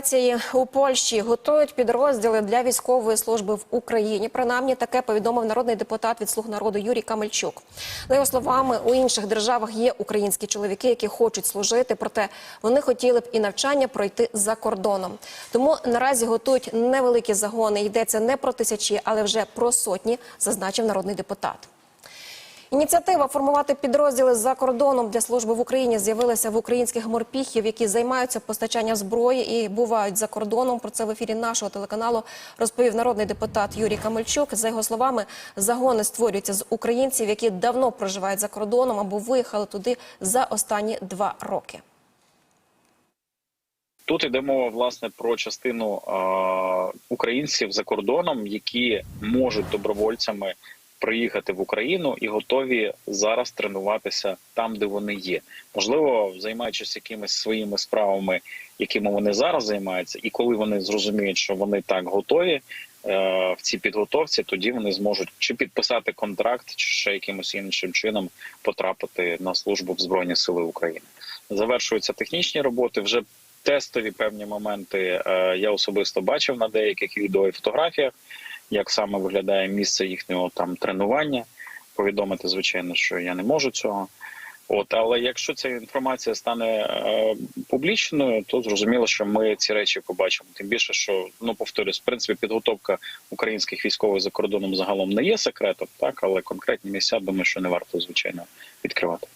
мобілізації у Польщі готують підрозділи для військової служби в Україні. Принаймні таке повідомив народний депутат від слуг народу Юрій Камельчук. За його словами, у інших державах є українські чоловіки, які хочуть служити, проте вони хотіли б і навчання пройти за кордоном. Тому наразі готують невеликі загони. Йдеться не про тисячі, але вже про сотні, зазначив народний депутат. Ініціатива формувати підрозділи за кордоном для служби в Україні з'явилася в українських морпіхів, які займаються постачанням зброї і бувають за кордоном. Про це в ефірі нашого телеканалу розповів народний депутат Юрій Камельчук. За його словами, загони створюються з українців, які давно проживають за кордоном або виїхали туди за останні два роки. Тут йде мова власне про частину е, українців за кордоном, які можуть добровольцями приїхати в Україну і готові зараз тренуватися там, де вони є. Можливо, займаючись якимись своїми справами, якими вони зараз займаються, і коли вони зрозуміють, що вони так готові е, в цій підготовці, тоді вони зможуть чи підписати контракт, чи ще якимось іншим чином потрапити на службу в Збройні Сили України. Завершуються технічні роботи. Вже тестові певні моменти е, я особисто бачив на деяких відео і фотографіях, як саме виглядає місце їхнього там тренування. Повідомити, звичайно, що я не можу цього. От, але якщо ця інформація стане е, публічною, то зрозуміло, що ми ці речі побачимо. Тим більше, що ну повторюсь, в принципі, підготовка українських військових за кордоном загалом не є секретом, так але конкретні місця думаю, що не варто звичайно відкривати.